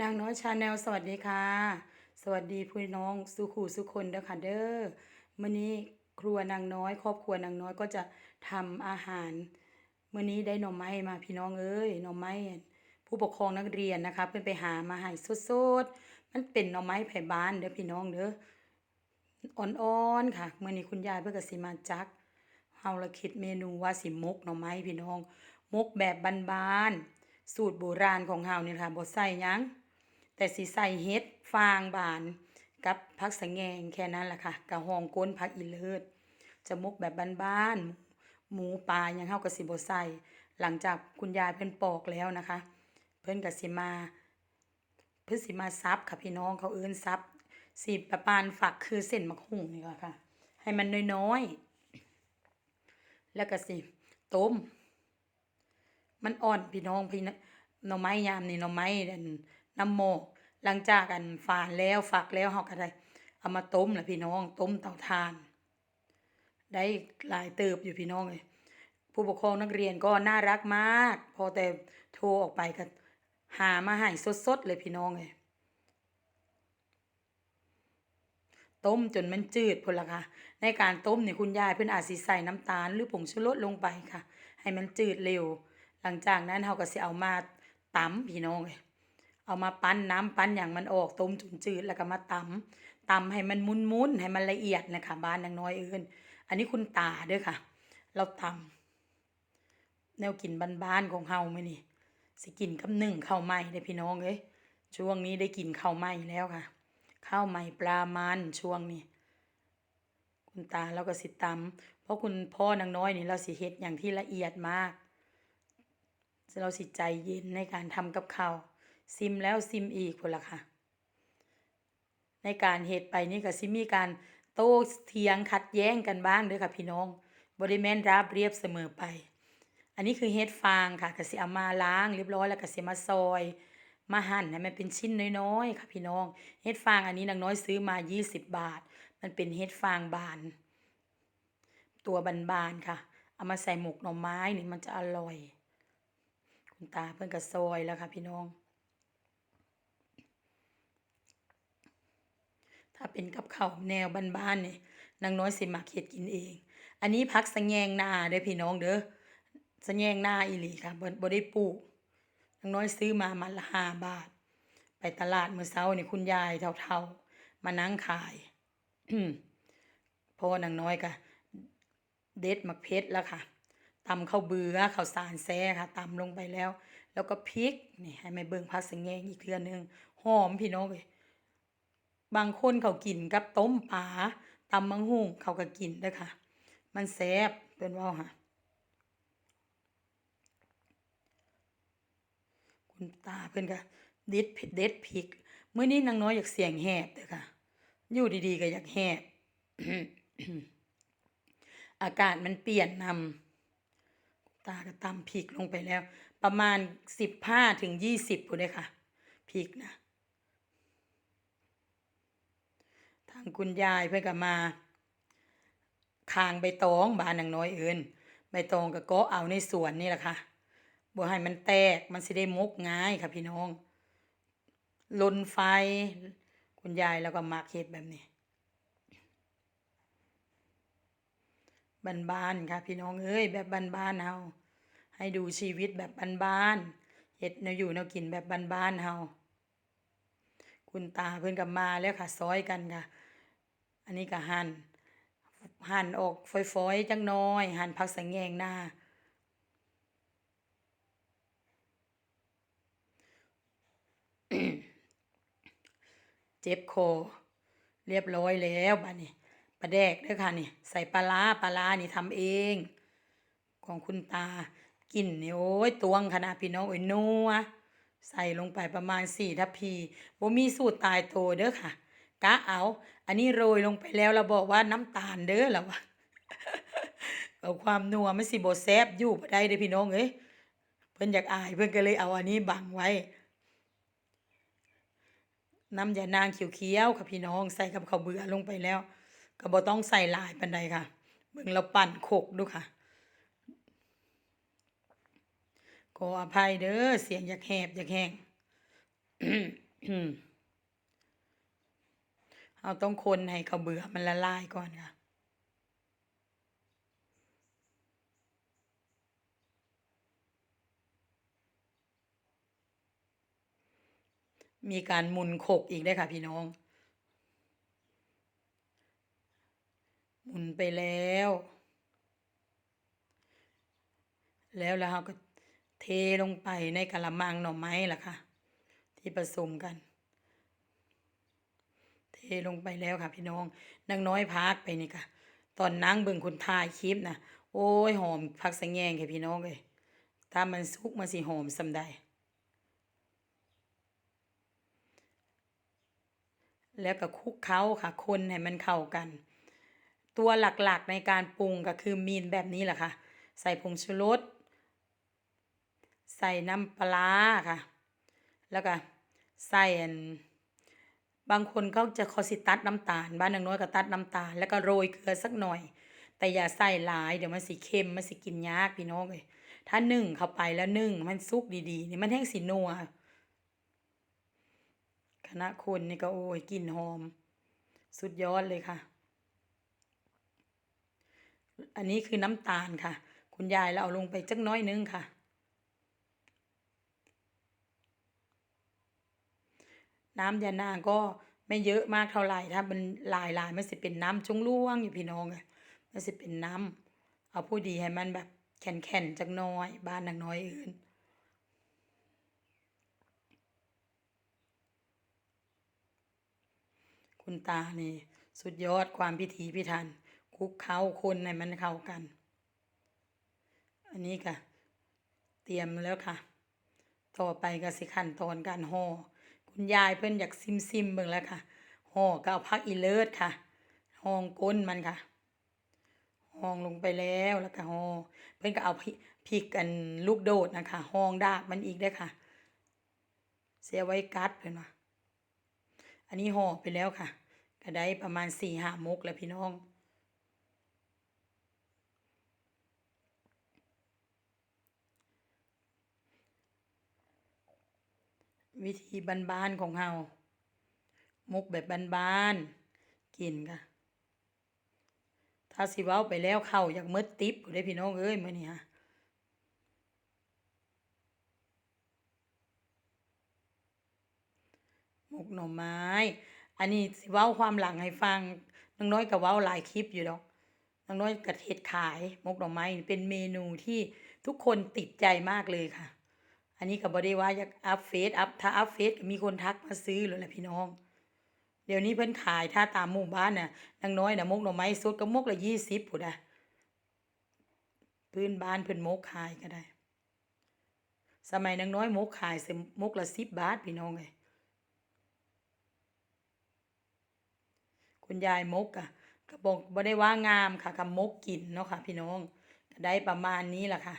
นางน้อยชาแนลสวัสดีค่ะ สวัสดีพี่น้องสุขูสุคนเด้อค่ะเด้อมื้อนี้ครัวนางน้อย ครอบครัวนางน้อยก็จะทำอาหารมื้อนี้ได้หน่อไม้มาพี่น้องเอ้ยหน่อไม้ผู้ปกครองนักเรียนนะคะเพิ่นไปหามาให้สดๆมันเป็นหน่อไม้ไผ่บ้านเด้อพี่น้องเด้ออ่อนๆค่ะมื้อนี้คุณยายเพิ่นก็สิมาจักเฮาละคิดเมนูว่าสิมกหน่อไม้พี่น้องมกแบบบ้านๆสูตรโบราณของเฮานี่ค่ะบ่ใส่หยัง แต่สิใส่เฮ็ดฟางบาน กับผักสะแงงแค่นั้นแหละค่ะกับหองก้นผักอีเลิศจะมุกแบบบ้านๆหมูปลายังเฮาก็สิบ่ใส่หลังจากคุณยายเพิ่นปอกแล้วนะคะ เพิ่นก็สิมา เพิ่นสิมาซับค่ะพี่น้องเขาเอิ้นซับสิประปานฝักคือเส้นมะฮุ่งนี่แหละค่ะ ให้มันน้อยๆแล้วก็สิต้ม มันอ่อนพี่น้องพี่นะหน่อไม้ยามนี่น่องไม้อันน้ำหมก หลังจากอันฝานแล้วฝักแล้วเฮาก็ได้เอามาต้มแหละพี่น้องต้มเตาถ่าน ได้หลายเติบอยู่พี่น้องเลยผู้ปกครองนักเรียนก็น่ารักมาก พอแต่โทรออกไปก็หามาให้สดๆเลยพี่น้องเลยต้มจนมันจืดพนละค่ะ ในการต้มเนี่ยคุณยายเพิ่นอาจสิใส่น้ำตาล หรือผงชูรสลงไปค่ะ ให้มันจืดเร็ว หลังจากนั้นเฮาก็สิเอามาตำพี่น้องเอ้ย เอามาปั้นน้ำปั้นอย่างมันออกต้มจุนจืดแล้วก็มาตำตำให้มันมุนๆให้มันละเอียดนะคะบ้านนางน้อยเอิ้นอันนี้คุณตาเด้อค่ะ เราตำแนวกินบ้านๆของเฮามื้อนี้สิกินกับหนึ่งข้าวไหม้เด้พี่น้องเอ้ยช่วงนี้ได้กินข้าวไหม้แล้วค่ะข้าวใหม่ปลามันช่วงนี้คุณตาเราก็สิตำเพราะคุณพ่อนางน้อยนี่เราสิเฮ็ดอย่างที่ละเอียดมากเราสิใจเย็นในการทำกับข้าว ซิมแล้วซิมอีกพุ่นละค่ะ ในการเฮ็ดไปนี่ก็สิมีการโต้เถียงขัดแย้งกันบ้างเด้อค่ะพี่น้องบ่ได้แมนราบเรียบเสมอไป อันนี้คือเฮ็ดฟางค่ะกสิเอามาล้างเรียบร้อยแล้วกสิมาซอย มาหั่นให้มันเป็นชิ้นน้อยๆค่ะพี่น้องเฮ็ดฟางอันนี้นางน้อยซื้อมา 20 บาท มันเป็นเฮ็ดฟางบาน ตัวบานๆค่ะ เอามาใส่หมกหน่อไม้นี่มันจะอร่อย คุณตาเพิ่นก็ซอยแล้วค่ะพี่น้อง ถ้าเป็นกับข้าวแนวบ้านๆเนี่ยนางน้อยสิมักเฮ็ดกินเอง อันนี้ผักสะแงงนาเด้อพี่น้องเด้อสะแงงนาอีหลีค่ะบ่บ่ได้ปลูกนางน้อยซื้อมามันละห้าบาท ไปตลาดมื้อเช้านี่คุณยายเฒ่าๆมานั่งขายเพราะว่านางน้อยก็เด็ดมักเพชรแล้วค่ะตำข้าวเบื่อข้าวสารแซ่ค่ะตำลงไปแล้ว แล้วก็พริกนี่ให้แม่เบิ่งผักสะแงงอีกเทื่อหนึงหอมพี่น้องเอ้ย บางคนเขากินกับต้มปลาตำมังหุงเขาก็กินด้อค่ะ มันแซ่บเพิ่นเว้าค่ะ คุณตาเพิ่อนก็เด็ดเด็ดพริกเมื้อนี้นางน้อยอยากเสียงแหบเด้อค่ะ อยู่ดีๆก็อยากแหบอากาศมันเปลี่ยนนำตาก็ตำพริกลงไปแล้ว ประมาณ15ถึง20พุ่นเด้อค่ะพริกนะทาง คุณยายเพิ่อนก็มาคางใบตองบานนางน้อยเอิ้นใบตองก็เกาะเอาในสวนนี่แหละค่ะบ่ให้มันแตกมันสิได้มกง่ายค่ะพี่น้องลนไฟ คุณยายแล้วก็มักเฮ็ดแบบนี้บ้านๆค่ะ พี่น้องเอ้ยแบบบ้านๆเฮาให้ดูชีวิตแบบบ้านๆเฮ็ดแนวอยู่แนวกินแบบบ้านๆเฮาคุณตาเพิ่อนก็มาแล้วค่ะซอยกันค่ะ อันนี้ก็หั่นหั่นออกฝอยๆจักหน่อย หั่นผักสะแงงนาเจ็บคอเรียบร้อยแล้วบัดนี้ปลาแดกเด้อค่ะนี่ใส่ปลาร้าปลาร้านี่ทำเอง ของคุณตากินนี่โอ้ยตวงขนาดพี่น้องโอ้ยนัวใส่ลงไปประมาณสี่ทัพพีบ่มีสูตรตายตัวเด้อค่ะ กะเอา อันนี้โรยลงไปแล้วเราบอกว่าน้ำตาลเด้อแล้วว่าเอาความนัวไมันสิบ่แซบอยู่บ่ได้เด้อพี่น้องเอ้ยเพิ่นอยากอายเพิ่นก็เลยเอาอันนี้บังไว้น้ำยานางเขียวๆค่ะพี่น้องใส่กับข้าวเบื่อลงไปแล้ว ก็บ่ต้องใส่หลายปานใดค่ะเบิ่งเราปั่นโขกดูค่ะขออภัยเด้อเสียงอยากแหบอยากแห้ง เราต้องคนให้เขาวเบื่อมันละลายก่อนค่ะ มีการหมุนโขกอีกได้ค่ะพี่น้อง หมุนไปแล้ว แล้วแล้วเราก็เทลงไปในกะละมังหน่อไม้ล่ะค่ะ ที่ผสมกัน ลงไปแล้วค่ะ พี่น้องนางน้อยพักไปนี่ค่ะ ตอนนั่งเบิ่งคนถ่ายคลิปนะโอ้ยหอมพักสะแงงค่ะพี่น้องเลยถ้ามันสุกมันสิหอมสำใดแล้วก็คลุกเคล้าค่ะ คนให้มันเข้ากัน ตัวหลักๆในการปรุงก็คือมีนแบบนี้แหละค่ะ ใส่ผงชูรสใส่น้ำปลาร้าค่ะ แล้วก็ใส่อัน บางคนเขาจะเขาสิตัดน้ำตาล บ้านนางน้อยก็ตัดน้ำตาล แล้วก็โรยเกลือสักหน่อย แต่อย่าใส่หลายเดี๋ยวมันสิเค็มมันสิกินยากพี่น้องเลยถ้านึ่งเข้าไปแล้วนึ่งมันสุกดีๆนี่มันแห้งสีนัวคณะคนนี่ก็โอ้ยกลิ่นหอม สุดยอดเลยค่ะ อันนี้คือน้ำตาลค่ะ คุณยายเราเอาลงไปจักน้อยนึงค่ะ น้ำยานางก็ไม่เยอะมากเท่าไหร่ถ้ามันหลายหลายมันสิเป็นน้ำจงล่วงอยู่พี่น้องเลยมันสิเป็นน้ำเอาผู้ดีให้มันแบบแข็งๆจักน้อยบ้านนางน้อยอื่นคุณตานี่ สุดยอดความพิถีพิถันคุกเคล้าคนให้มันเข้ากัน อันนี้ค่ะ เตรียมแล้วค่ะ ต่อไปก็สิขั้นตอนการห่อ คุณยายเพิ่นอยากซิมซิมเบิ่งแล้วค่ะห่อก็เอาพักอีเลิศค่ะห่องก้นมันค่ะห่องลงไปแล้วแล้วก็ห่อเพิ่นก็เอาพริกกันลูกโดดนะคะห่องดากมันอีกได้ค่ะ เสียไว้กัดเพิ่นว่าอันนี้ห่อไปแล้วค่ะ ก็ได้ประมาณสี่ห้ามกแล้วพี่น้อง วิธีบานๆของเฮามุกแบบบานๆกินค่ะ ถ้าสิเว้าไปแล้วเข้าอยากหมดติ๊บผู้พี่น้องเอ้ยมื้อนี้ฮะมุกหน่อไม้ อันนี้สิเว้าความหลังให้ฟังนางน้อยก็เว้าหลายคลิปอยู่ดอกนางน้อยก็เฮ็ดขายมุกหน่อไม้เป็นเมนูที่ทุกคนติดใจมากเลยค่ะ นนี้ก็บ่ได้ว่าอยากอัพเฟซอัพถ้าอัพเฟซมีคนทักมาซื้อแล้วแหละพี่น้อง เดี๋ยวนี้เพิ่นขายถ้าตามหมู่บ้านน่ะนางน้อยน่ะมกหน่อไม้สดก็มกละ20พุ่นน่ะพื้นบ้านเพิ่นมกขายก็ได้ สมัยนางน้อยมกขายสิมกละ10บบาทพี่น้องเอ้ยคุณยายมกอะก็บอกบ่ได้ว่างามค่ะก็มกกินเนาะค่ะ พี่น้องได้ประมาณนี้แหละค่ะ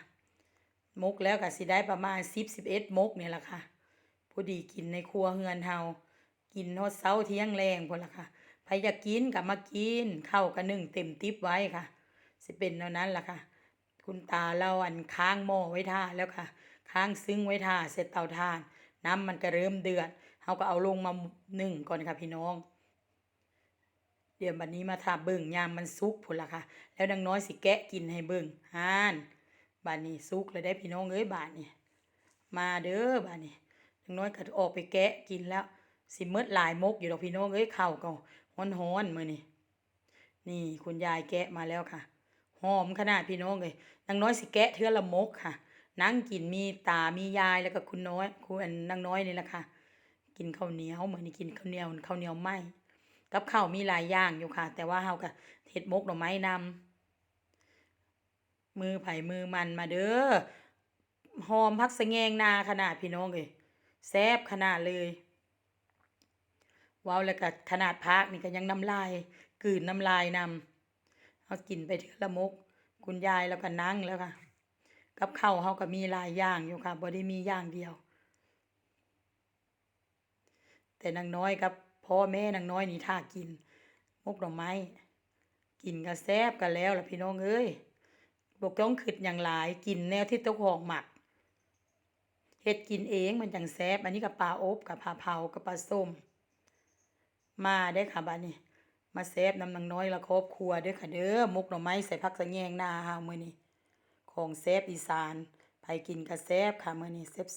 มกแล้วก็สิได้ประมาณ10 11มกเนี่ยแหละค่ะพอดีกินในครัวเฮือนเฮากินฮอดเช้าเที่ยงแลงพุ่นล่ะค่ะไผอยากกินก็มากินเข้าก็นึ่งเต็มติบไว้ค่ะ สิเป็นแนวนั้นล่ะค่ะ คุณตาเราอันค้างหม้อไว้ท่าแล้วค่ะ ค้างซึ้งไว้ท่าเสร็จเตาถ่าน น้ำมันก็เริ่มเดือดเฮาก็เอาลงมาหนึ่งก่อนค่ะพี่น้อง เดี๋ยวบัดนี้มาทาเบิ่งยามมันสุกพุ่นล่ะค่ะ แล้วนางน้อยสิแกะกินให้เบิ่งห่าน บาดนี้สุกแล้วได้พี่น้องเอ้ยบาดนี้มาเด้อบาดนี้นางน้อยก็ออกไปแกะกินแล้ว สิหมดหลายมกอยู่ดอกพี่น้องเอ้ยข้าวก็ฮ้อนๆมื้อนี้นี่คุณยายแกะมาแล้วค่ะหอมขนาดพี่น้องเลยนางน้อยสิแกะเทือละมกค่ะ นั่งกินมีตามียายแล้วก็คุณน้อยคุณนนางน้อยนี่แหละค่ะ กินข้าวเหนียวเหมือนนี่กินข้าวเหนียวข้าวเหนียวไหมกับข้าวมีหลายอย่างอยู่ค่ะ แต่ว่าเฮาก็เฮ็ดมกหน่อไม้นำ มือไผ่มือมันมาเด้อหอมพักสะแงงนาขนาดพี่น้องเลยแซ่บขนาดเลยว้าวแล้วก็ขนาดพักนี่ก็ยังน้ำลายกืนน้ำลายนำเอากินไปเทื่ละมก คุณยายแล้วก็นั่งแล้วค่ะ กับข้าวเฮาก็มีหลายอย่างอยู่ค่ะบ่ได้มีอย่างเดียว แต่นางน้อยกับพ่อแม่นางน้อยนี่ท่ากิน มกดอกไม้ กินก็แซ่บกันแล้วล่ะพี่น้องเอ้ย บกต้องขึดอย่างหลายกินแนวที่เจ้าของหมักเฮ็ดกินเองมันจังแซ่บอันนี้กับปลาอบกับปลาเผากับปลาส้ม มาเด้ค่ะบ้านี้ มาแซ่บน้ำนังน้อยละครอบครัวเด้อค่ะเด้อหมกหน่อไม้ใส่ผักสะแยงหน้าเฮามื้อนี้ของแซ่บอีสานไปกินกับแซ่บค่ะมื้อนี้แซ่บ